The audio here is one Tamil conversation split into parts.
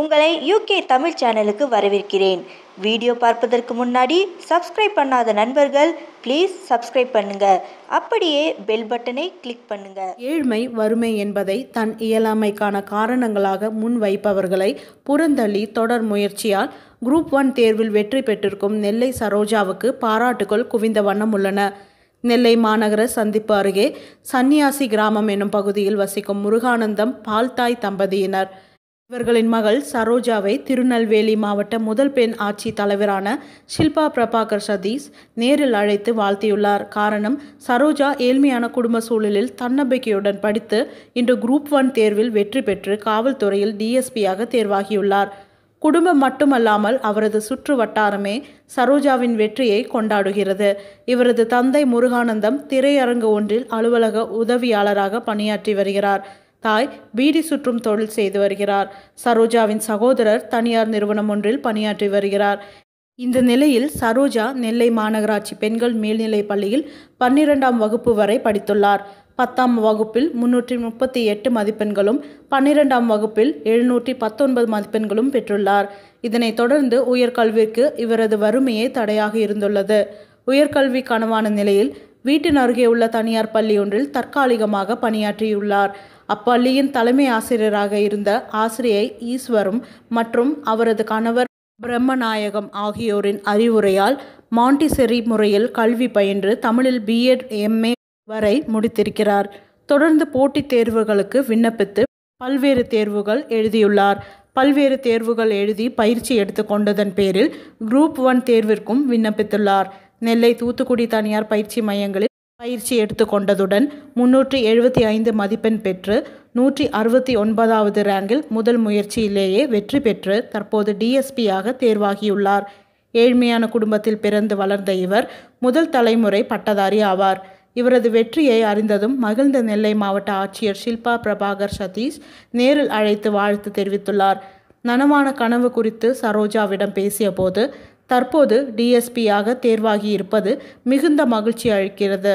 உங்களை யூகே தமிழ் சேனலுக்கு வரவேற்கிறேன். வீடியோ பார்ப்பதற்கு முன்னாடி சப்ஸ்கிரைப் பண்ணாத நண்பர்கள் ப்ளீஸ் சப்ஸ்கிரைப் பண்ணுங்க. அப்படியே பெல் பட்டனை கிளிக் பண்ணுங்க. ஏழ்மை வறுமை என்பதை தன் இயலாமைக்கான காரணங்களாக முன்வைப்பவர்களை புறந்தள்ளி தொடர் முயற்சியால் குரூப் ஒன் தேர்வில் வெற்றி பெற்றிருக்கும் நெல்லை சரோஜாவுக்கு பாராட்டுகள் குவிந்த வண்ணம் உள்ளன. நெல்லை மாநகர சந்திப்பு அருகே சன்னியாசி கிராமம் என்னும் பகுதியில் வசிக்கும் முருகானந்தம் பால்தாய் தம்பதியினர். இவர்களின் மகள் சரோஜாவை திருநெல்வேலி மாவட்ட முதல் பெண் ஆட்சி தலைவரான ஷில்பா பிரபாகர் சதீஷ் நேரில் அழைத்து வாழ்த்தியுள்ளார். காரணம் சரோஜா ஏழ்மையான குடும்ப சூழலில் தன்னம்பிக்கையுடன் படித்து இன்று குரூப் ஒன் தேர்வில் வெற்றி பெற்று காவல்துறையில் டிஎஸ்பியாக தேர்வாகியுள்ளார். குடும்பம் மட்டுமல்லாமல் அவரது சுற்று வட்டாரமே சரோஜாவின் வெற்றியை கொண்டாடுகிறது. இவரது தந்தை முருகானந்தம் திரையரங்கு ஒன்றில் அலுவலக உதவியாளராக பணியாற்றி வருகிறார். தாய் பீடி சுற்றும் தொழில் செய்து வருகிறார். சரோஜாவின் சகோதரர் தனியார் நிறுவனம் ஒன்றில் பணியாற்றி வருகிறார். இந்த நிலையில் சரோஜா நெல்லை மாநகராட்சி பெண்கள் மேல்நிலைப் பள்ளியில் பன்னிரெண்டாம் வகுப்பு வரை படித்துள்ளார். பத்தாம் வகுப்பில் முன்னூற்றி முப்பத்தி எட்டு மதிப்பெண்களும் பன்னிரெண்டாம் வகுப்பில் எழுநூற்றி பத்தொன்பது மதிப்பெண்களும் பெற்றுள்ளார். இதனைத் தொடர்ந்து உயர்கல்விக்கு இவரது வறுமையே தடையாக இருந்துள்ளது. உயர்கல்வி கனவான நிலையில் வீட்டின் அருகே உள்ள தனியார் பள்ளி ஒன்றில் தற்காலிகமாக பணியாற்றியுள்ளார். அப்பள்ளியின் தலைமை ஆசிரியராக இருந்த ஆசிரியை ஈஸ்வரும் மற்றும் அவரது கணவர் பிரம்மநாயகம் ஆகியோரின் அறிவுரையால் மாண்டிசெரி முறையில் கல்வி பயின்று தமிழில் பிஎட் எம்ஏ வரை முடித்திருக்கிறார். தொடர்ந்து போட்டித் தேர்வுகளுக்கு விண்ணப்பித்து பல்வேறு தேர்வுகள் எழுதியுள்ளார். பல்வேறு தேர்வுகள் எழுதி பயிற்சி எடுத்துக்கொண்டதன் பேரில் குரூப் ஒன் தேர்விற்கும் விண்ணப்பித்துள்ளார். நெல்லை தூத்துக்குடி தனியார் பயிற்சி மையங்களில் பயிற்சி எடுத்துக்கொண்டதுடன் முன்னூற்றி எழுபத்தி ஐந்து மதிப்பெண் பெற்று நூற்றி அறுபத்தி ஒன்பதாவது ரேங்கில் முதல் முயற்சியிலேயே வெற்றி பெற்று தற்போது டிஎஸ்பியாக தேர்வாகியுள்ளார். ஏழ்மையான குடும்பத்தில் பிறந்து வளர்ந்த இவர் முதல் தலைமுறை பட்டதாரி ஆவார். இவரது வெற்றியை அறிந்ததும் மகிழ்ந்த நெல்லை மாவட்ட ஆட்சியர் ஷில்பா பிரபாகர் சதீஷ் நேரில் அழைத்து வாழ்த்து தெரிவித்துள்ளார். நனவான கனவு குறித்து சரோஜாவிடம் பேசியபோது தற்போது டிஎஸ்பியாக தேர்வாகி இருப்பது மிகுந்த மகிழ்ச்சி அளிக்கிறது.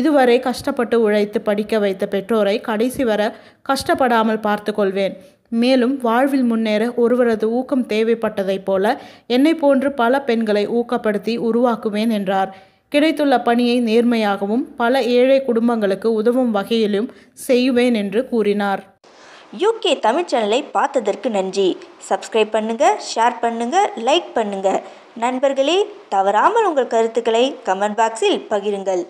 இதுவரை கஷ்டப்பட்டு உழைத்து படிக்க வைத்த பெற்றோரை கடைசி வர கஷ்டப்படாமல் பார்த்து கொள்வேன். மேலும் வாழ்வில் முன்னேற ஒருவரது ஊக்கம் தேவைப்பட்டதைப் போல என்னை போன்று பல பெண்களை ஊக்கப்படுத்தி உருவாக்குவேன் என்றார். கிடைத்துள்ள பணியை நேர்மையாகவும் பல ஏழை குடும்பங்களுக்கு உதவும் வகையிலும் செய்வேன் என்று கூறினார். யூகே தமிழ் சேனலை பார்த்ததற்கு நன்றி. சப்ஸ்கிரைப் பண்ணுங்க ஷேர் பண்ணுங்க லைக் பண்ணுங்க. நண்பர்களே தவறாமல் உங்கள் கருத்துக்களை கமெண்ட் பாக்ஸில் பகிருங்கள்.